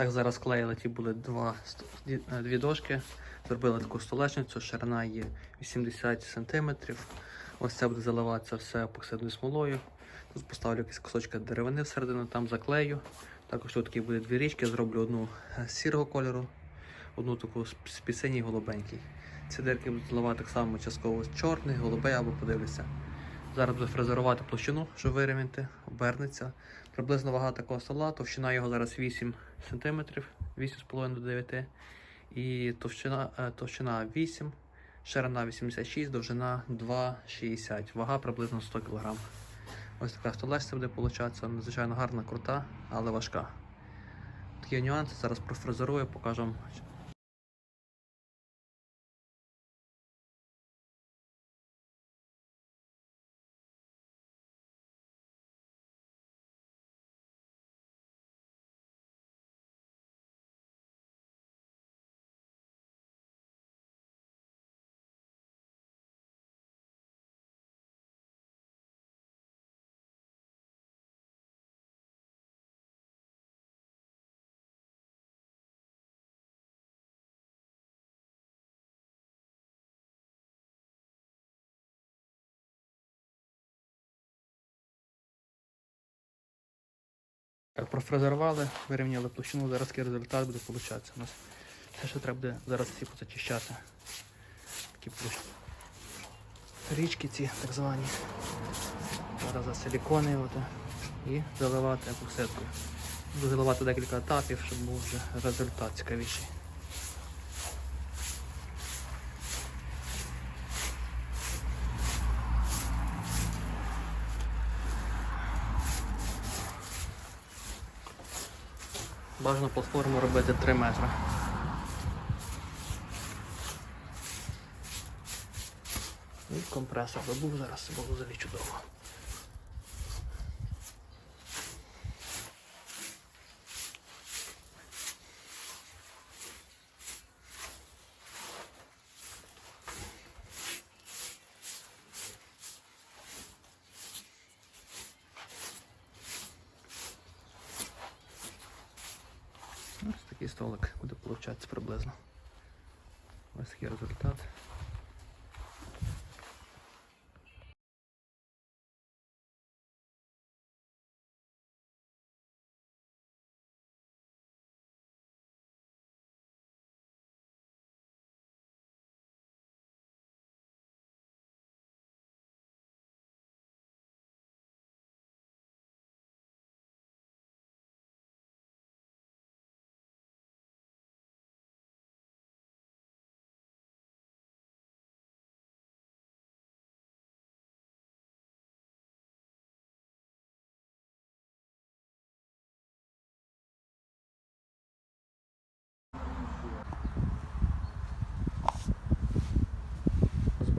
Так, зараз клеїли ті були два, дві- е, дошки. Зробили таку столешницю, ширина є 80 см. Ось це буде заливатися все епоксидною смолою. Тут поставлю якісь кусочки деревини всередину, там заклею. Також тут такі буде дві річки, зроблю одну е, сірого кольору, одну таку з і голубенький. Ці дирки будуть заливати так само частково чорний, голубий або подивлюся. Зараз буду фрезерувати площину, щоб вирівняти, обернеться. Приблизно вага такого стола, товщина його зараз 8 см, 8,5 до 9 І товщина, е, товщина 8, ширина 86, довжина 2,60. Вага приблизно 100 кг. Ось така столешниця буде получатися. Надзвичайно гарна, крута, але важка. Такі нюанси зараз профрезерую, покажу Так, профрезервали, вирівняли площину, зараз такий результат буде получатися. У нас все, що треба буде зараз всі позачищати. Такі річки ці так звані. Зараз за силікони і заливати епоксидкою. Буду заливати декілька етапів, щоб був вже результат цікавіший. Бажано платформу робити 3 метри. І компресор добув, зараз це було взагалі чудово. Ось такий столик буде получатися приблизно. Ось такий результат.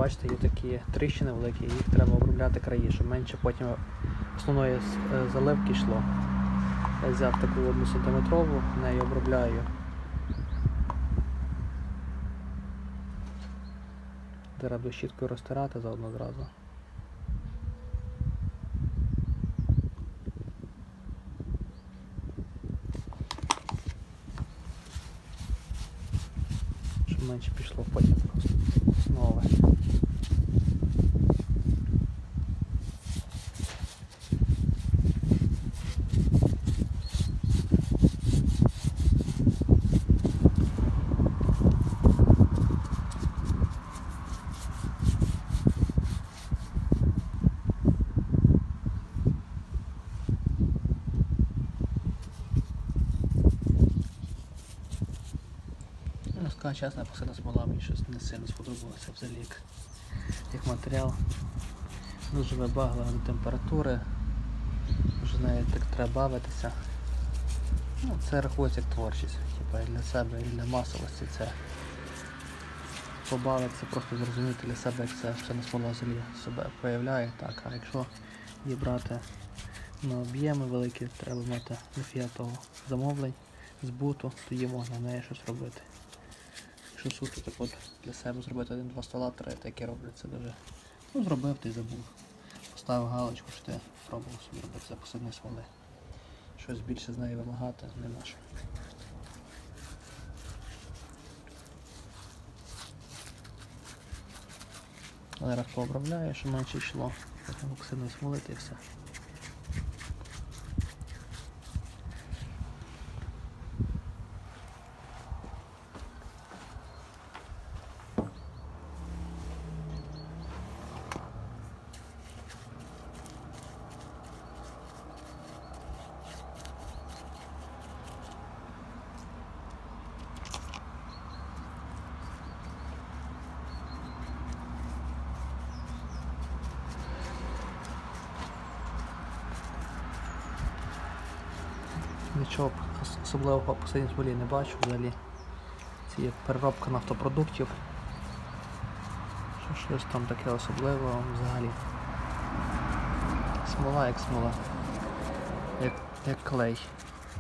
бачите, є такі тріщини великі, їх треба обробляти краї, щоб менше потім основної е, заливки йшло. Я взяв таку одну сантиметрову, нею обробляю. Треба до щіткою розтирати заодно одразу. Щоб менше пішло потім. Скажу чесно, посильна смола мені щось не сильно сподобалося взагалі як, як матеріал. Дуже вибаглива до температури. Вже навіть так треба бавитися. Ну, це рахується як творчість. Типа і для себе, і для масовості це побавитися, просто зрозуміти для себе, як це все на смола взагалі себе проявляє. Так, а якщо її брати на об'єми великі, треба мати дофіга того замовлень, збуту, тоді можна в неї щось робити. Якщо суто так от для себе зробити один-два стола, три, так і роблю це дуже. Ну, зробив ти забув. Поставив галочку, що ти пробував собі робити за посадні смоли. Щось більше з неї вимагати не наше. Зараз пообробляю, щоб менше йшло. Потім оксидної смолити і все. Нічого особливого по посадній смолі не бачу взагалі. Це є переробка нафтопродуктів. Що щось там таке особливе взагалі. Смола як смола. Як, як клей.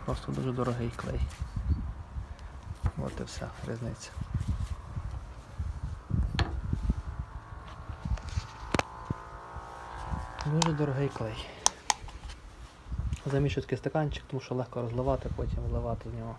Просто дуже дорогий клей. От і вся різниця. Дуже дорогий клей. Заміщу такий стаканчик, тому що легко розливати, потім вливати з нього.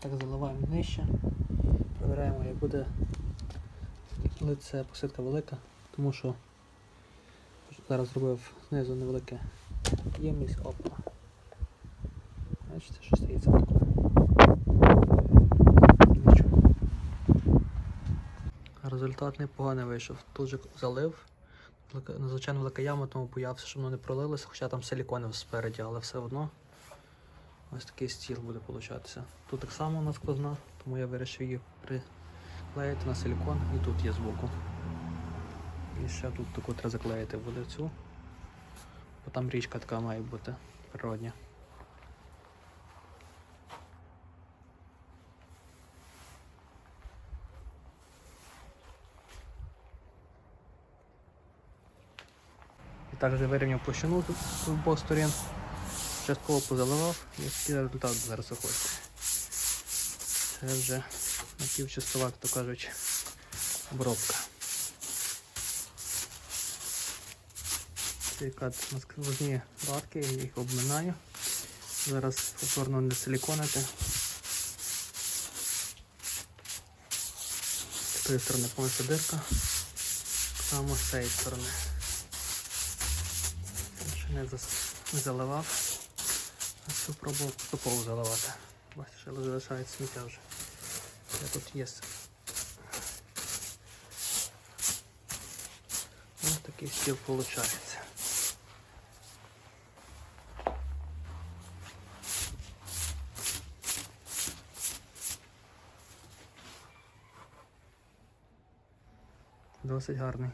Так заливаємо нижче. Провіряємо, як буде коли це посадка велика, тому що зараз зробив знизу невелике ємність, опа. Бачите, що стається таке. Результат непоганий вийшов. Тут же залив. Надзвичайно велика яма, тому боявся, щоб воно не пролилося, хоча там силіконів спереді, але все одно. Ось такий стіл буде получатися. Тут так само у нас сквозна, тому я вирішив її приклеїти на силікон і тут є збоку. І ще тут таку треба заклеїти буде цю. Бо там річка така має бути природня. І також вирівняв площину з обох сторін. Частково позаливав який результат зараз виходить. Це вже напівчастова, то кажуть, обробка. Яка сквозні латки, я їх обминаю. Зараз повторно не силіконити. З тої сторони повністю дирка. Само з цієї сторони. Ще не заливав. А цю пробував поступово заливати. Бачите, ще залишається сміття вже. Я тут є. Ось такий стіл виходить. Досить гарний.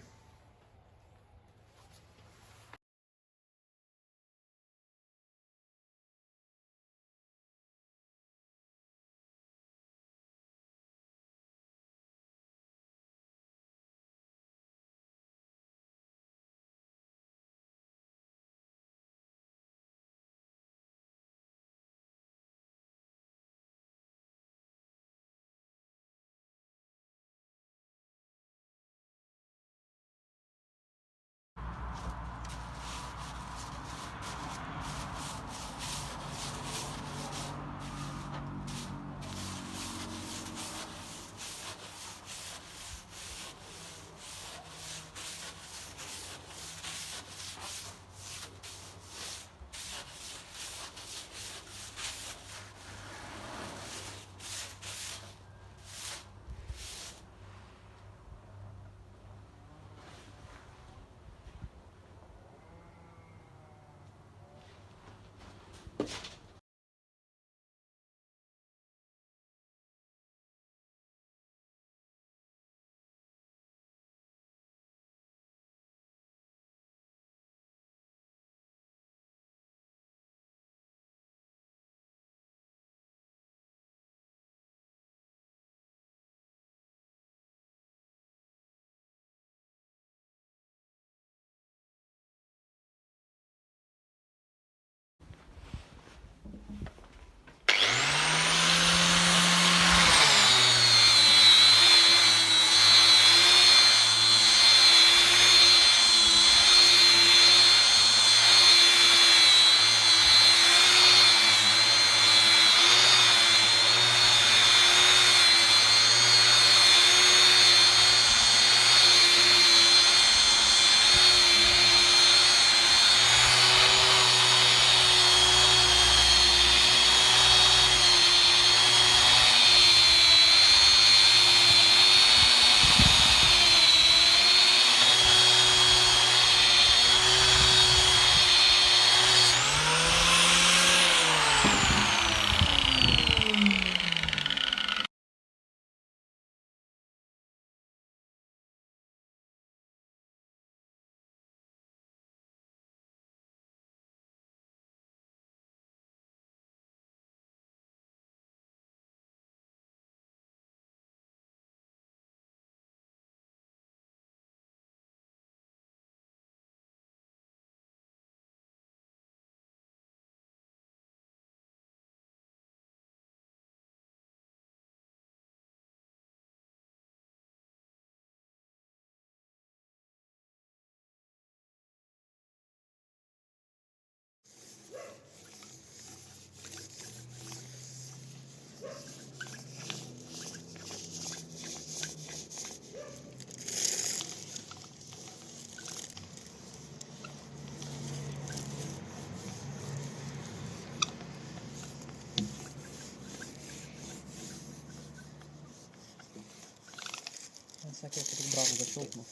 Всяке я тут брав, зачовкнув.